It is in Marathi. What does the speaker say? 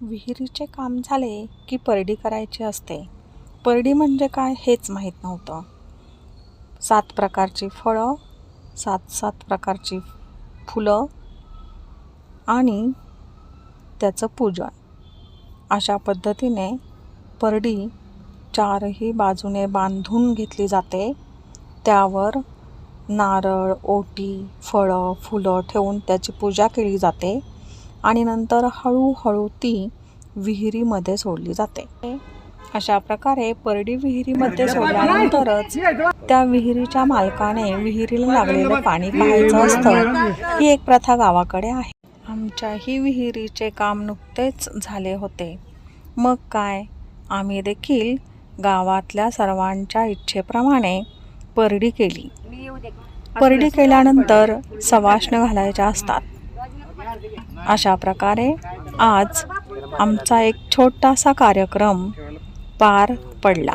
विहिरीचे काम झाले की परडी करायची असते. परडी म्हणजे काय हेच माहीत नव्हतं. सात प्रकारची फळं सात सात प्रकारची फुलं आणि त्याचं पूजन. अशा पद्धतीने परडी चारही बाजूने बांधून घेतली जाते. त्यावर नारळ ओटी फळं फुलं ठेवून त्याची पूजा केली जाते. आणि नंतर हळूहळू ती विहिरीमध्ये सोडली जाते. अशा प्रकारे परडी विहिरीमध्ये सोडल्यानंतरच त्या विहिरीच्या मालकाने विहिरीला लागलेलं पाणी पाहायचं असतं. ही एक प्रथा गावाकडे आहे. आमच्याही विहिरीचे काम नुकतेच झाले होते. मग काय? आम्ही देखील गावातल्या सर्वांच्या इच्छेप्रमाणे परडी केली. परडी केल्यानंतर सवाष्ण घालायच्या असतात. अशा प्रकारे आज आमचा एक छोटासा कार्यक्रम पार पडला.